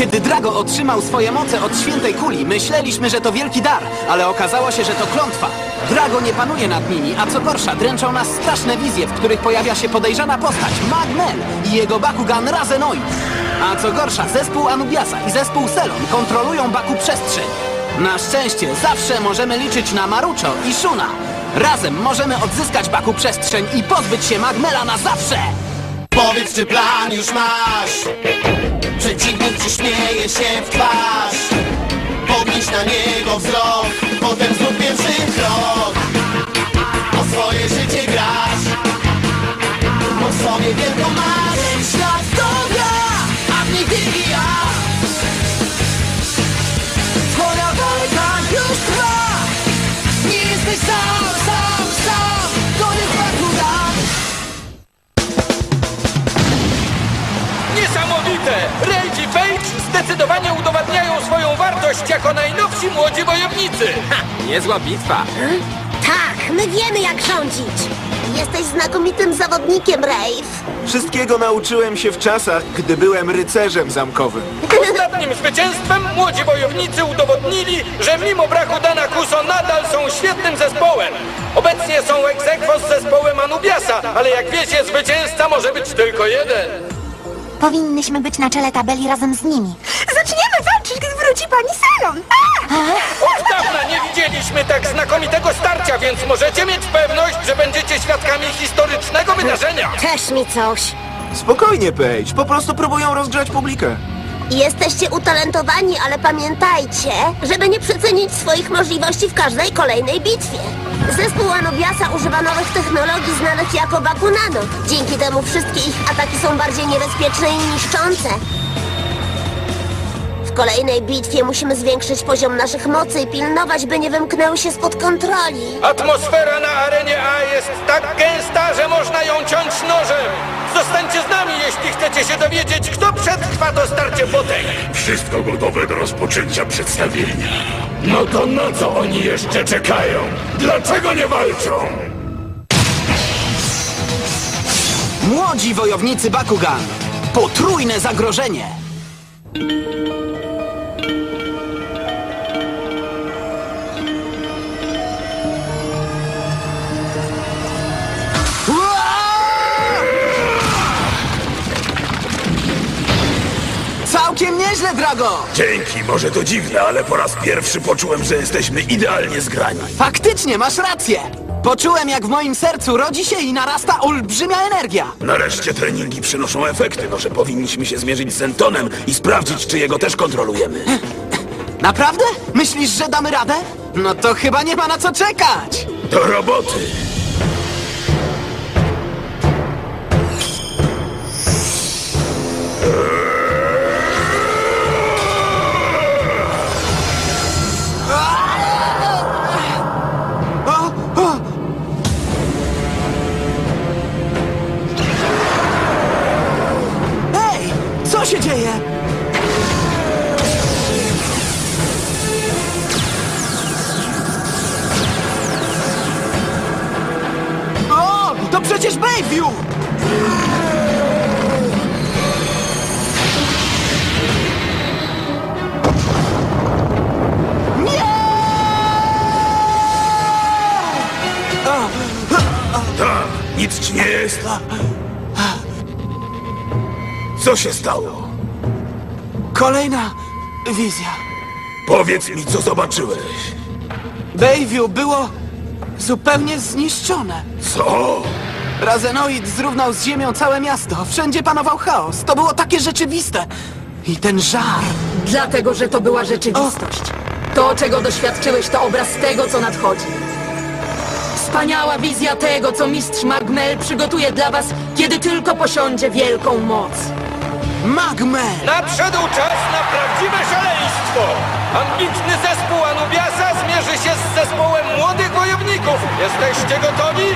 Kiedy Drago otrzymał swoje moce od świętej kuli, myśleliśmy, że to wielki dar, ale okazało się, że to klątwa. Drago nie panuje nad nimi, a co gorsza, dręczą nas straszne wizje, w których pojawia się podejrzana postać, Magmel i jego Bakugan Razenoid. A co gorsza, zespół Anubiasa i zespół Selon kontrolują Baku przestrzeń. Na szczęście zawsze możemy liczyć na Marucho i Shuna. Razem możemy odzyskać Baku przestrzeń i pozbyć się Magmela na zawsze! Powiedz, czy plan już masz Przeciwnik ci śmieje się w twarz. Podnieś na niego wzrok Potem zrób pierwszy krok Niezła bitwa! Tak, my wiemy jak rządzić. Jesteś znakomitym zawodnikiem, Rave. Wszystkiego nauczyłem się w czasach, gdy byłem rycerzem zamkowym. Ostatnim zwycięstwem młodzi wojownicy udowodnili, że mimo braku Dana Kuso nadal są świetnym zespołem. Obecnie są aequo z zespołem Anubiasa, ale jak wiecie, zwycięzca może być tylko jeden. Powinnyśmy być na czele tabeli razem z nimi. Wróci pani Salon. A! Od dawna nie widzieliśmy tak znakomitego starcia, więc możecie mieć pewność, że będziecie świadkami historycznego wydarzenia. Też mi coś. Spokojnie, Paige, po prostu próbują rozgrzać publikę. Jesteście utalentowani, ale pamiętajcie, żeby nie przecenić swoich możliwości w każdej kolejnej bitwie. Zespół Anubiasa używa nowych technologii znanych jako Bakunano. Dzięki temu wszystkie ich ataki są bardziej niebezpieczne i niszczące. W kolejnej bitwie musimy zwiększyć poziom naszych mocy i pilnować, by nie wymknęły się spod kontroli. Atmosfera na arenie A jest tak gęsta, że można ją ciąć nożem. Zostańcie z nami, jeśli chcecie się dowiedzieć, kto przetrwa to starcie potek. Wszystko gotowe do rozpoczęcia przedstawienia. No to na co oni jeszcze czekają? Dlaczego nie walczą? Młodzi wojownicy Bakugan. Potrójne zagrożenie. Całkiem nieźle, Drago! Dzięki, może to dziwne, ale po raz pierwszy poczułem, że jesteśmy idealnie zgrani. Faktycznie, masz rację! Poczułem, jak w moim sercu rodzi się i narasta olbrzymia energia. Nareszcie treningi przynoszą efekty, no że powinniśmy się zmierzyć z Zentonem i sprawdzić, czy jego też kontrolujemy. Naprawdę? Myślisz, że damy radę? No to chyba nie ma na co czekać! Do roboty! Jest. Co się stało? Kolejna wizja. Powiedz mi, co zobaczyłeś. Bayview było zupełnie zniszczone. Co? Razenoid zrównał z ziemią całe miasto. Wszędzie panował chaos. To było takie rzeczywiste. I ten żar. Dlatego, że to była rzeczywistość. To, czego doświadczyłeś, to obraz tego, co nadchodzi. Wspaniała wizja tego, co mistrz Magmel przygotuje dla was, kiedy tylko posiądzie wielką moc. Magmel! Nadszedł czas na prawdziwe szaleństwo! Ambitny zespół Anubiasa zmierzy się z zespołem młodych wojowników. Jesteście gotowi?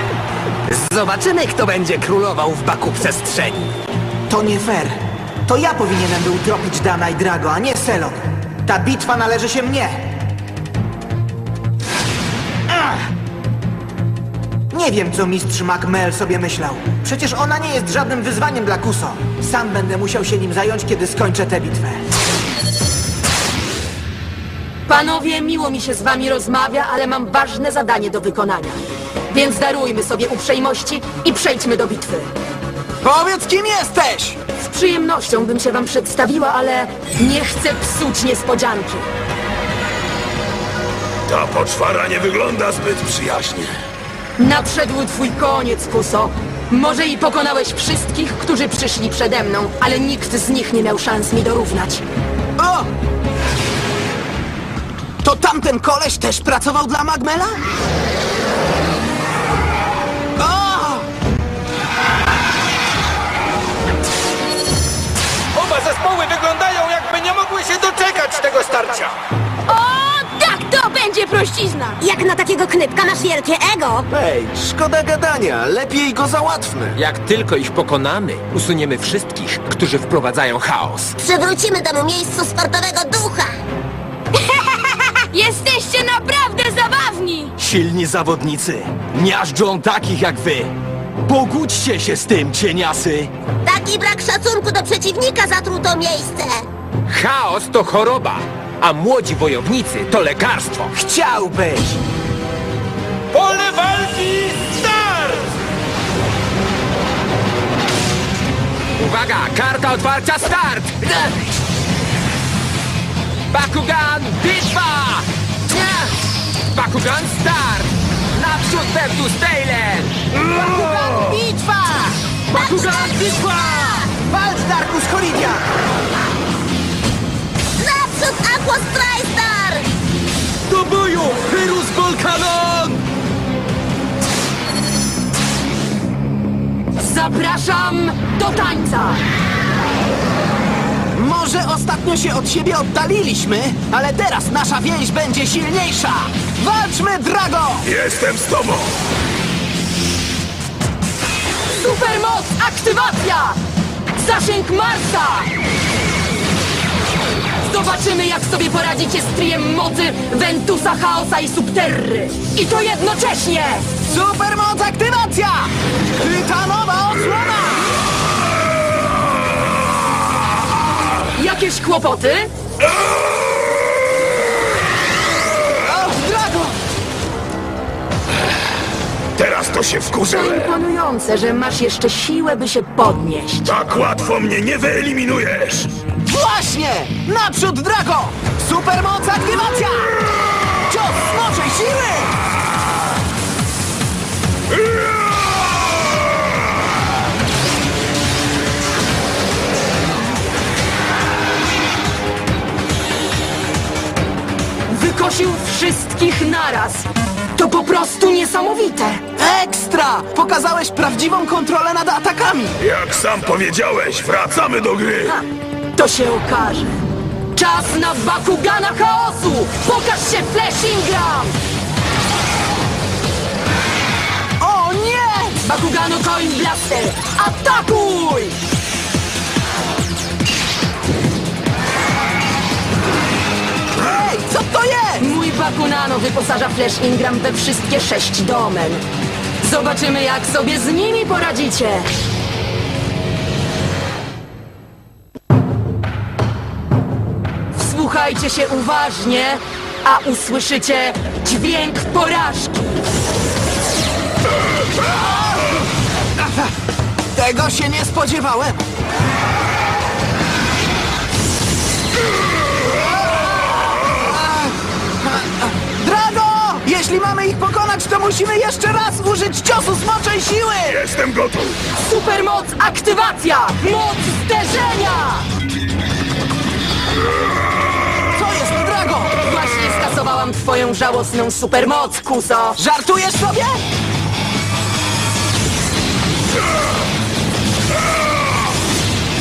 Zobaczymy, kto będzie królował w baku przestrzeni. To nie fair. To ja powinienem był dropić Dana i Drago, a nie Selon. Ta bitwa należy się mnie. Nie wiem, co mistrz MacMel sobie myślał. Przecież ona nie jest żadnym wyzwaniem dla Kuso. Sam będę musiał się nim zająć, kiedy skończę tę bitwę. Panowie, miło mi się z wami rozmawia, ale mam ważne zadanie do wykonania. Więc darujmy sobie uprzejmości i przejdźmy do bitwy. Powiedz, kim jesteś! Z przyjemnością bym się wam przedstawiła, ale nie chcę psuć niespodzianki. Ta poczwara nie wygląda zbyt przyjaźnie. Nadszedł twój koniec, Kuso. Może i pokonałeś wszystkich, którzy przyszli przede mną, ale nikt z nich nie miał szans mi dorównać. O! To tamten koleś też pracował dla Magmela? O! Oba zespoły wyglądają jakby nie mogły się doczekać tego starcia. Będzie prościzna! Jak na takiego knypka masz wielkie ego! Hej, szkoda gadania, lepiej go załatwmy. Jak tylko ich pokonamy, usuniemy wszystkich, którzy wprowadzają chaos. Przywrócimy temu miejscu sportowego ducha! Jesteście naprawdę zabawni! Silni zawodnicy miażdżą takich jak wy. Pogódźcie się z tym, cieniasy. Taki brak szacunku do przeciwnika zatruł to miejsce! Chaos to choroba, a młodzi wojownicy to lekarstwo. Chciałbyś! Pole walki start! Uwaga, karta otwarcia start! Bakugan bitwa! Bakugan start! Naprzód Vertus Tailen! Bakugan bitwa! Bakugan bitwa! Walcz, Darkus Holidia! Naprzód Aqua Strystar! Do boju! Pyrus Volcanon! Zapraszam do tańca! Może ostatnio się od siebie oddaliliśmy, ale teraz nasza więź będzie silniejsza! Walczmy, Drago! Jestem z tobą! Supermoc aktywacja! Zasięg Marsa! Zobaczymy, jak sobie poradzicie z trijem mocy Ventusa, Chaosa i Subterry. I to jednocześnie! Supermoc aktywacja! Tytanowa osłona! Jakieś kłopoty? Teraz to się imponujące, że masz jeszcze siłę, by się podnieść. Tak łatwo mnie nie wyeliminujesz! Właśnie! Naprzód, Drago! Supermoc aktywacja! Cios smoczej siły! Wykosił wszystkich naraz. To po prostu niesamowite. Ekstra! Pokazałeś prawdziwą kontrolę nad atakami! Jak sam powiedziałeś, wracamy do gry! Ha, to się okaże. Czas na Bakugana Chaosu! Pokaż się, Flash Ingram! O nie! Bakugano Coin Blaster! Atakuj! Co to jest? Mój Bakunano wyposaża Flash Ingram we wszystkie sześć domen. Zobaczymy, jak sobie z nimi poradzicie. Wsłuchajcie się uważnie, a usłyszycie dźwięk porażki. Tego się nie spodziewałem! Mamy ich pokonać, to musimy jeszcze raz użyć ciosu smoczej siły! Jestem gotów! Supermoc aktywacja! Moc zderzenia! Co jest, Drago? Właśnie skasowałam twoją żałosną supermoc, Kuso. Żartujesz sobie?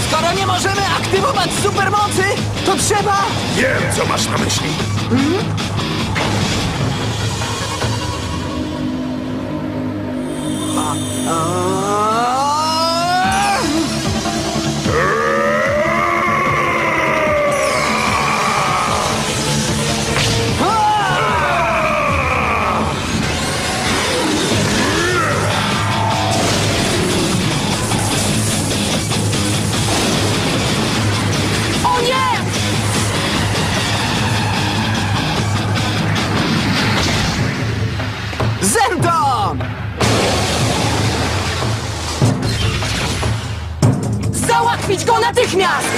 Skoro nie możemy aktywować supermocy, to trzeba... Wiem, co masz na myśli. O nie! Natychmiast!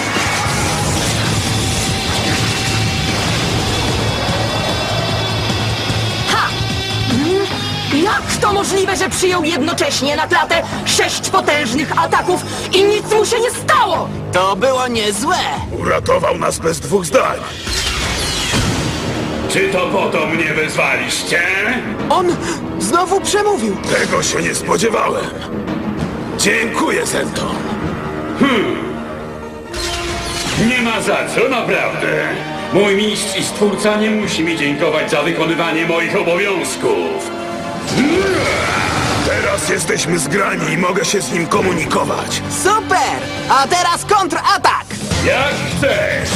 Ha! Mm, Jak to możliwe, że przyjął jednocześnie na klatę sześć potężnych ataków i nic mu się nie stało? To było niezłe. Uratował nas bez dwóch zdań. Czy to po to mnie wezwaliście? On znowu przemówił. Tego się nie spodziewałem. Dziękuję, Zento. Nie ma za co, naprawdę. Mój mistrz i stwórca nie musi mi dziękować za wykonywanie moich obowiązków. Teraz jesteśmy zgrani i mogę się z nim komunikować. Super! A teraz kontratak! Jak chcesz.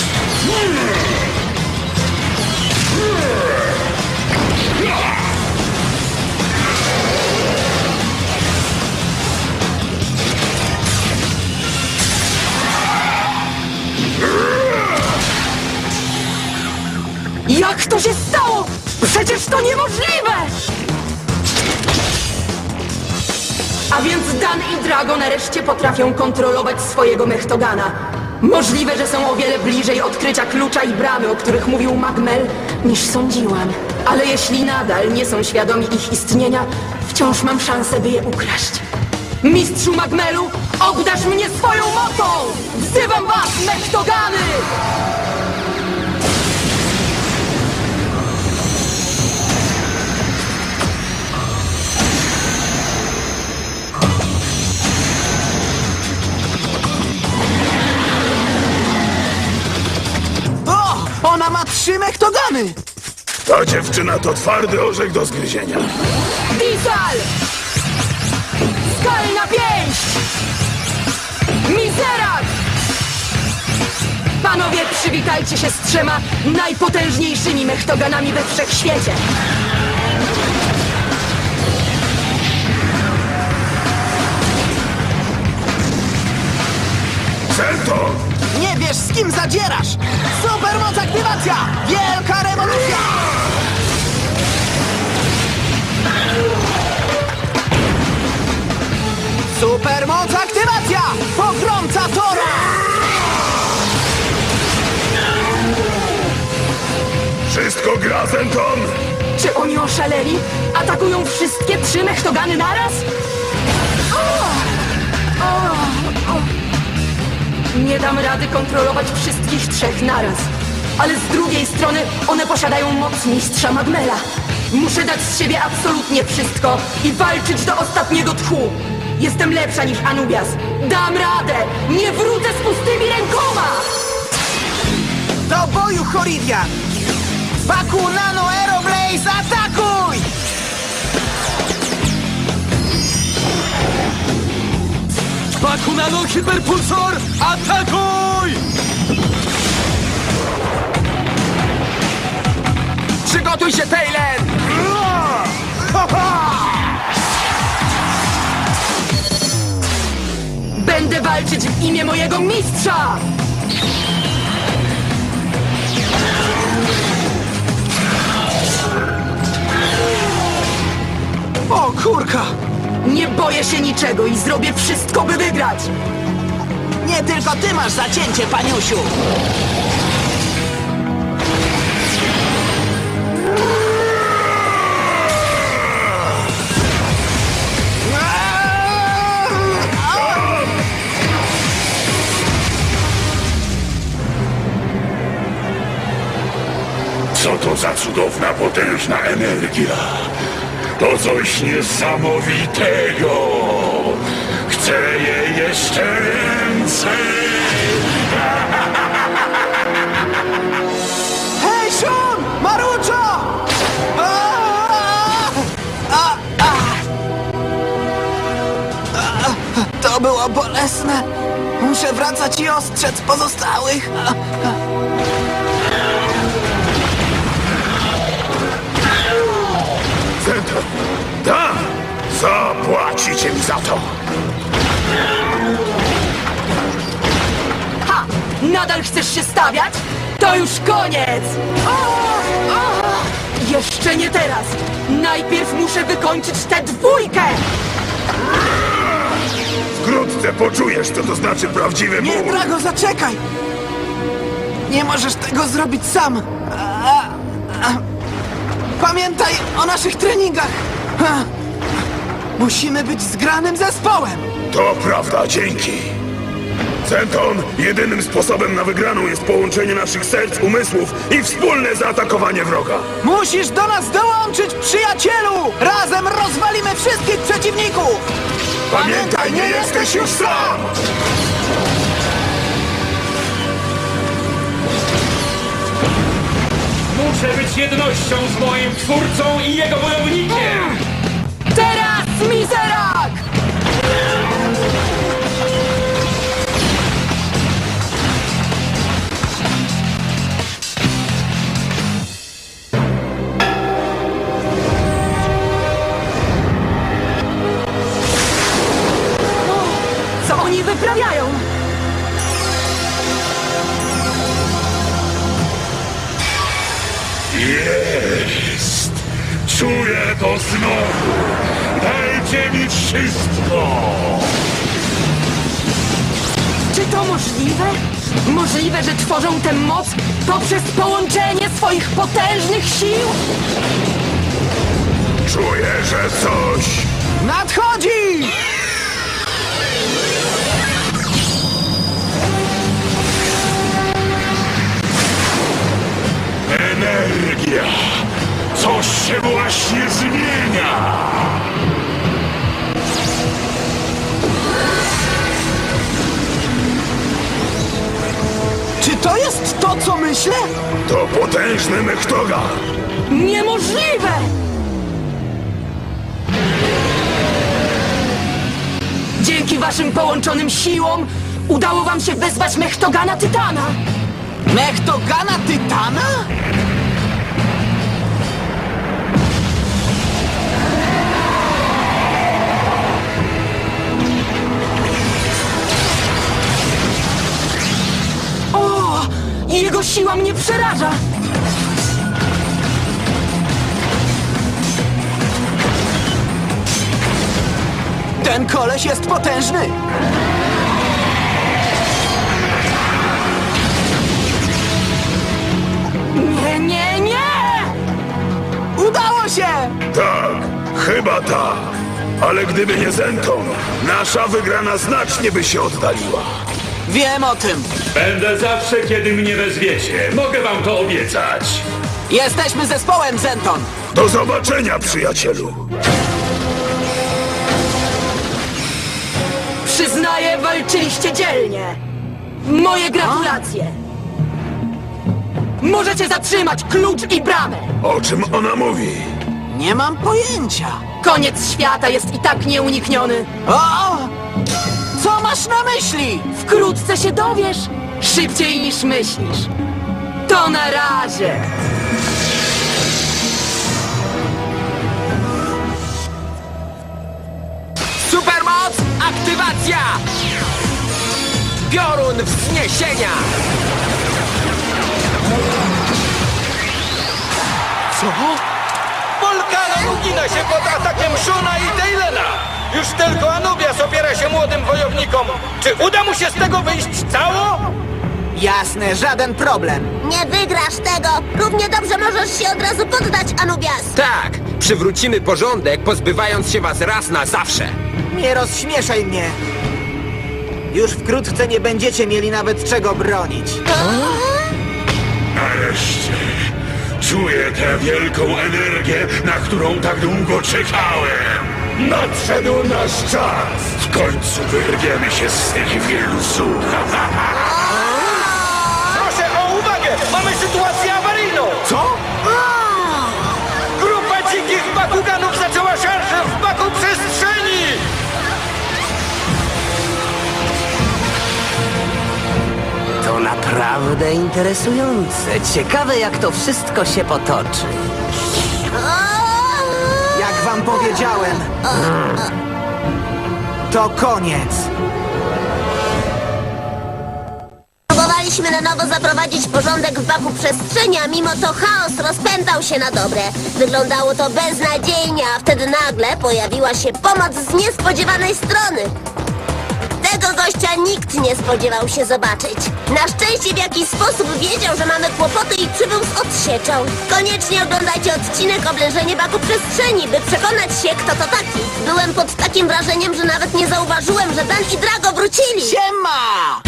Jak to się stało? Przecież to niemożliwe! A więc Dan i Drago nareszcie potrafią kontrolować swojego Mechtogana. Możliwe, że są o wiele bliżej odkrycia klucza i bramy, o których mówił Magmel, niż sądziłam. Ale jeśli nadal nie są świadomi ich istnienia, wciąż mam szansę, by je ukraść. Mistrzu Magmelu, obdarz mnie swoją mocą! Wzywam was, Mechtogany! O! Ona ma trzy mechtogany! Ta dziewczyna to twardy orzech do zgryzienia. Diesel! Panowie, przywitajcie się z trzema najpotężniejszymi mechtoganami we wszechświecie. Zento! Nie wiesz z kim zadzierasz! Supermoc aktywacja! Wielka rewolucja! Supermoc aktywacja! Pogromca Tora! Wszystko gra, Zenton! Czy oni oszaleli? Atakują wszystkie trzy mechtogany naraz? O! O! O! Nie dam rady kontrolować wszystkich trzech naraz. Ale z drugiej strony one posiadają moc mistrza Magmela. Muszę dać z siebie absolutnie wszystko i walczyć do ostatniego tchu. Jestem lepsza niż Anubias. Dam radę! Nie wrócę z pustymi rękoma! Do boju, Horidian! Baku Nano Aeroblaze, atakuj! Bakunano Hiperpulsor, atakuj! Przygotuj się, Taylen! Będę walczyć w imię mojego mistrza! O kurka! Nie boję się niczego i zrobię wszystko, by wygrać! Nie tylko ty masz zacięcie, paniusiu! Co to za cudowna, potężna energia? To coś niesamowitego! Chcę jej jeszcze więcej! Hej, Shun! Maruczo! A! A! A! A! To było bolesne. Muszę wracać i ostrzec pozostałych. A! Zento! Da! Zapłacicie mi za to! Ha! Nadal chcesz się stawiać? To już koniec! O! O! Jeszcze nie teraz! Najpierw muszę wykończyć tę dwójkę! Wkrótce poczujesz, co to znaczy prawdziwy Nie, ból. Drago, zaczekaj! Nie możesz tego zrobić sam! A, a, pamiętaj o naszych treningach! Ha. Musimy być zgranym zespołem! To prawda, dzięki. Centon, jedynym sposobem na wygraną jest połączenie naszych serc, umysłów i wspólne zaatakowanie wroga. Musisz do nas dołączyć, przyjacielu! Razem rozwalimy wszystkich przeciwników! Pamiętaj, nie jesteś już sam! Muszę być jednością z moim twórcą i jego wojownikiem! Teraz, mizerak! Znowu! Dajcie mi wszystko! Czy to możliwe? Możliwe, że tworzą tę moc poprzez połączenie swoich potężnych sił? Czuję, że coś... siłom udało wam się wezwać Mechtogana Tytana! Mechtogana Tytana? O! Jego siła mnie przeraża! Ten koleś jest potężny! Chyba tak. Ale gdyby nie Zenton, nasza wygrana znacznie by się oddaliła. Wiem o tym. Będę zawsze, kiedy mnie wezwiecie. Mogę wam to obiecać. Jesteśmy zespołem, Zenton! Do zobaczenia, przyjacielu! Przyznaję, walczyliście dzielnie! Moje gratulacje! Możecie zatrzymać klucz i bramę! O czym ona mówi? Nie mam pojęcia. Koniec świata jest i tak nieunikniony! O! Co masz na myśli? Wkrótce się dowiesz! Szybciej niż myślisz! To na razie! Supermoc, aktywacja! Piorun wzniesienia! Volcano ugina się pod atakiem Shuna i Taylena! Już tylko Anubias opiera się młodym wojownikom. Czy uda mu się z tego wyjść cało? Jasne, żaden problem. Nie wygrasz tego! Równie dobrze możesz się od razu poddać, Anubias! Tak, przywrócimy porządek, pozbywając się was raz na zawsze. Nie rozśmieszaj mnie. Już wkrótce nie będziecie mieli nawet czego bronić. Nareszcie czuję tę wielką energię, na którą tak długo czekałem. Nadszedł nasz czas. W końcu wyrwiemy się z tych wirusów. Proszę o uwagę! Mamy sytuację awaryjną! Co? Naprawdę interesujące. Ciekawe, jak to wszystko się potoczy. Jak wam powiedziałem, to koniec. Próbowaliśmy na nowo zaprowadzić porządek w baku przestrzeni, a mimo to chaos rozpętał się na dobre. Wyglądało to beznadziejnie, a wtedy nagle pojawiła się pomoc z niespodziewanej strony. Tego gościa nikt nie spodziewał się zobaczyć. Na szczęście w jakiś sposób wiedział, że mamy kłopoty i przybył z odsieczą. Koniecznie oglądajcie odcinek Oblężenie Baku Przestrzeni, by przekonać się, kto to taki. Byłem pod takim wrażeniem, że nawet nie zauważyłem, że Dan i Drago wrócili. Siema!